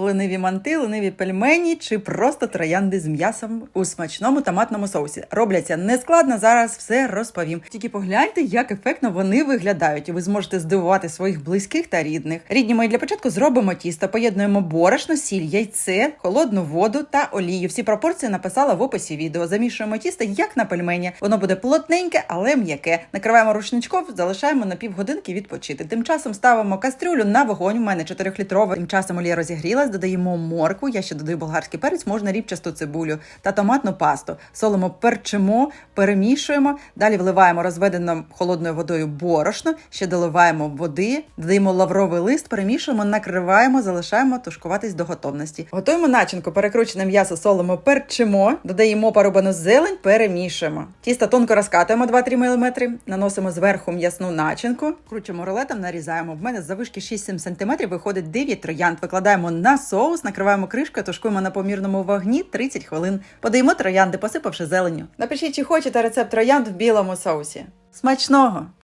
лениві манти, лениві пельмені чи просто троянди з м'ясом у смачному томатному соусі. Робляться нескладно, зараз все розповім. Тільки погляньте, як ефектно вони виглядають, і ви зможете здивувати своїх близьких та рідних. Рідні мої, для початку зробимо тісто, поєднуємо борошно, сіль, яйце, холодну воду та олію. Всі пропорції написала в описі відео. Замішуємо тісто як на пельмені. Воно буде плотненьке, але м'яке. Накриваємо рушничком, залишаємо на півгодинки відпочити. Тим часом ставимо кастрюлю на вогонь. У мене 4-літрова. Тим часом олія розігрілась, додаємо моркву. Я ще додаю болгарський перець, можна рібчасту цибулю та томатну пасту. Солимо, перчимо, перемішуємо. Далі вливаємо розведено холодною водою борошно, ще доливаємо води, додаємо лавровий лист, перемішуємо, накриваємо, залишаємо тушкуватись до готовності. Готуємо начинку, перекручене м'ясо солимо, перчимо, додаємо парубану зелень, перемішуємо. Тісто тонко розкатуємо 2-3 мм, наносимо зверху м'ясну начинку, кручимо рулетом, нарізаємо. В мене завишки 6-7 см виходить 9 троянд. Викладаємо на соус, накриваємо кришкою, тушкуємо на помірному вогні 30 хвилин. Подаємо троянди, посипавши зеленню. Напишіть, чи хочете рецепт троянд в білому соусі. Смачного!